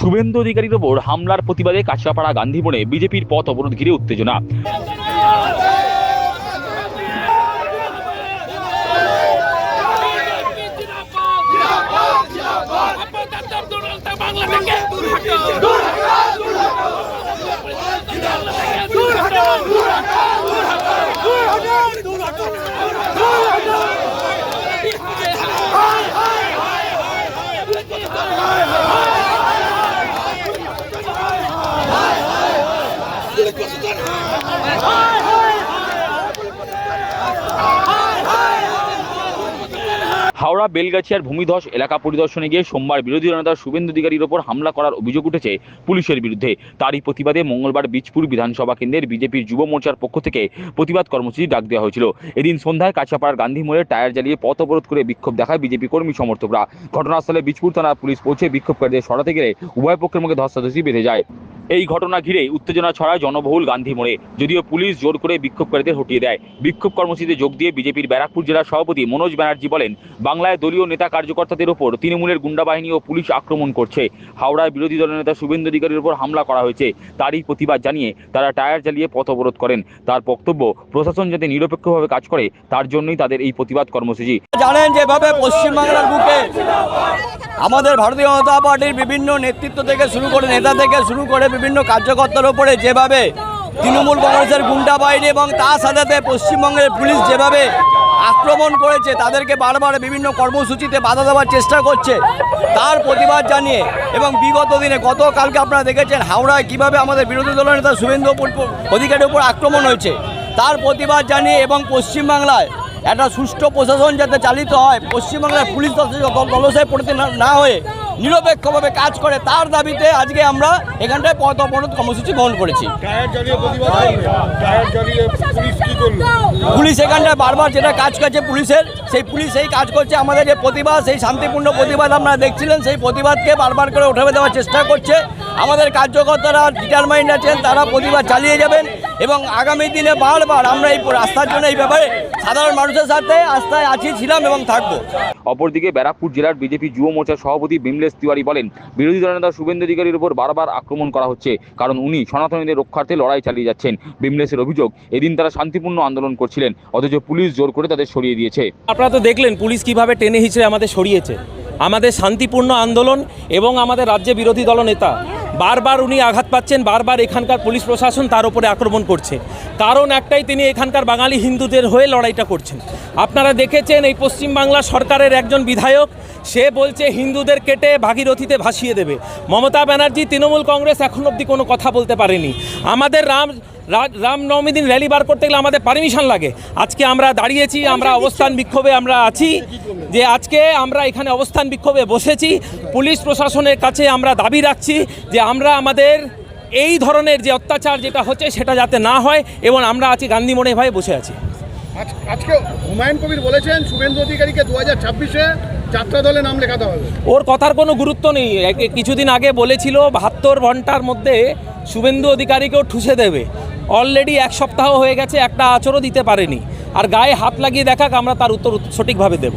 শুভেন্দু অধিকারীর ওপর হামলার প্রতিবাদে কাছড়াপাড়া গান্ধী মোড়ে বিজেপির পথ অবরোধ ঘিরে উত্তেজনা বাংলা হাওড়া, বেলগাছিয়ার ভূমিধস এলাকা পরিদর্শনে গিয়ে সোমবার বিরোধী জনতা শুভেন্দু অধিকারীর ওপর হামলা করার অভিযোগ উঠেছে পুলিশের বিরুদ্ধে। তারই প্রতিবাদে মঙ্গলবার বীজপুর বিধানসভা কেন্দ্রের বিজেপির যুব মোর্চার পক্ষ থেকে প্রতিবাদ কর্মসূচি ডাক দেওয়া হয়েছিল। এদিন সন্ধ্যায় কাছাপাড়ার গান্ধী মোড়ে টায়ার জ্বালিয়ে পথ অবরোধ করে বিক্ষোভ দেখায় বিজেপি কর্মী সমর্থকরা। ঘটনাস্থলে বীজপুর থানার পুলিশ পৌঁছে বিক্ষোভকারীদের সরাতে গেলে উভয় পক্ষের মধ্যে ধস্তাধস্তি বেঁধে যায়। এই ঘটনা ঘিরে উত্তেজনা ছড়ায় জনবহুল গান্ধী মোড়ে। যদিও পুলিশ জোর করে বিক্ষোভকারীদের হটিয়ে দেয়। বিক্ষোভ কর্মসূচিতে যোগ দিয়ে বিজেপির ব্যারাকপুর জেলার সভাপতি মনোজ ব্যানার্জি বলেন, বাংলায় দলীয় নেতা কার্যকর্তাদের ওপর তৃণমূলের গুন্ডাবাহিনী ও পুলিশ আক্রমণ করছে। হাওড়ায় বিরোধী দলের নেতা শুভেন্দু অধিকারীর ওপর হামলা করা হয়েছে। তারই প্রতিবাদ জানিয়ে তারা টায়ার জ্বালিয়ে পথ অবরোধ করেন। তার বক্তব্য, প্রশাসন যাতে নিরপেক্ষভাবে কাজ করে, তার জন্যই তাদের এই প্রতিবাদ কর্মসূচি। জানেন যেভাবে পশ্চিমবাংলার বুকে আমাদের ভারতীয় জনতা পার্টির বিভিন্ন নেতৃত্ব থেকে শুরু করে নেতা থেকে শুরু করে বিভিন্ন কার্যকর্তার উপরে যেভাবে তৃণমূল কংগ্রেসের গুন্ডা বাহিনী এবং তার সাথে পশ্চিমবঙ্গের পুলিশ যেভাবে আক্রমণ করেছে, তাদেরকে বারবার বিভিন্ন কর্মসূচিতে বাধা দেওয়ার চেষ্টা করছে, তার প্রতিবাদ জানিয়ে এবং বিগত দিনে গতকালকে আপনারা দেখেছেন হাওড়ায় কীভাবে আমাদের বিরোধী দলের নেতা শুভেন্দু অধিকারীর উপর আক্রমণ হয়েছে, তার প্রতিবাদ জানিয়ে এবং পশ্চিমবাংলায় একটা সুষ্ঠু প্রশাসন যাতে চালিত হয় পশ্চিমবাংলার পুলিশ দলসায় পড়তে না- না হয়ে নিরপেক্ষভাবে কাজ করে তার দাবিতে আজকে আমরা এখানটায় পথ অবরোধ কর্মসূচি গ্রহণ করেছি। পুলিশ পুলিশ এখানটায় বারবার যেটা কাজ করছে পুলিশের সেই পুলিশ সেই কাজ করছে আমাদের যে প্রতিবাদ সেই শান্তিপূর্ণ প্রতিবাদ আপনারা দেখছিলেন সেই প্রতিবাদকে বারবার করে উঠাবে দেওয়ার চেষ্টা করছে। আমাদের কার্যকর্তারা ডিটারমাইন্ড আছেন তারা প্রতিবাদ চালিয়ে যাবেন। এবং আগামী দিনে বারবার আমরা এই রাস্তার জন্য এই ব্যাপারে সাধারণ মানুষের সাথে আস্থায় আছি ছিলাম এবং থাকব। অপরদিকে ব্যারাকপুর জেলার বিজেপি যুব মোর্চার সভাপতি বিমলেশ তিওয়ারি বলেন বিরোধী দলনেতা শুভেন্দু অধিকারীর উপর বারবার আক্রমণ করা হচ্ছে কারণ উনি সনাতনীদের রক্ষার্থে লড়াই চালিয়ে যাচ্ছেন। বিমলেশের অভিযোগ এদিন তারা শান্তিপূর্ণ আন্দোলন করছিলেন অথচ পুলিশ জোর করে তাদের সরিয়ে দিয়েছে। আপনারা তো দেখলেন পুলিশ কীভাবে টেনে হিচড়ে আমাদের সরিয়েছে। আমাদের শান্তিপূর্ণ আন্দোলন এবং আমাদের রাজ্যে বিরোধী দলনেতা বারবার উনি আঘাত পাচ্ছেন বারবার এখানকার পুলিশ প্রশাসন তার উপরে আক্রমণ করছে। কারণ একটাই তিনি এখানকার বাঙালি হিন্দুদের হয়ে লড়াইটা করছেন। আপনারা দেখেছেন এই পশ্চিমবাংলা সরকারের একজন বিধায়ক সে বলছে হিন্দুদের কেটে ভাগীরথীতে ভাসিয়ে দেবে। মমতা ব্যানার্জি তৃণমূল কংগ্রেস এখন অবধি কোনো কথা বলতে পারেনি। আমাদের রাম রামনবমী দিন র্যালি বার করতে গেলে আমাদের পারমিশন লাগে। আজকে আমরা দাঁড়িয়েছি আমরা অবস্থান বিক্ষোভে আমরা আছি। যে আজকে আমরা এখানে অবস্থান বিক্ষোভে বসেছি পুলিশ প্রশাসনের কাছে আমরা দাবি রাখছি যে আমরা আমাদের এই ধরনের যে অত্যাচার যেটা হচ্ছে সেটা যাতে না হয় এবং আমরা আছি গান্ধী মোড়ে ভাই বসে আছি। আজকে হুমায়ুন কবির বলেছেন শুভেন্দু অধিকারীকে দু হাজার ছাব্বিশে যাত্রা দলে নাম লেখাতে হবে। ওর কথার কোনো গুরুত্ব নেই। কিছুদিন আগে বলেছিল বাহাত্তর ঘণ্টার মধ্যে শুভেন্দু অধিকারীকেও ঠুসে দেবে। অলরেডি এক সপ্তাহ হয়ে গেছে একটা আচরও দিতে পারেনি। আর গায়ে হাত লাগিয়ে দেখাক, আমরা তার উত্তর সঠিকভাবে দেব।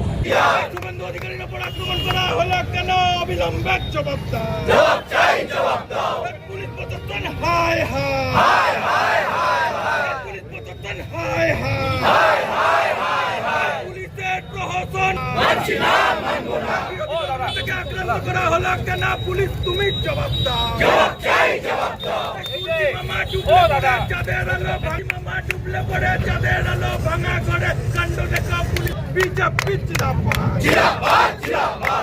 প্রহসন। মানছি না মানব না করা হলো কেন পুলিশ তুমি জবাব দাও। জবাব চাই জবাব দাও মামা ডুবলে পড়ে চাঁদের আলো ভাঙা। মামা ডুবলে পড়ে চাঁদের আলো ভাঙা করে কাণ্ড দেখা পুলিশ। বিজেপি জিরাপা জিরাপা জিরাপা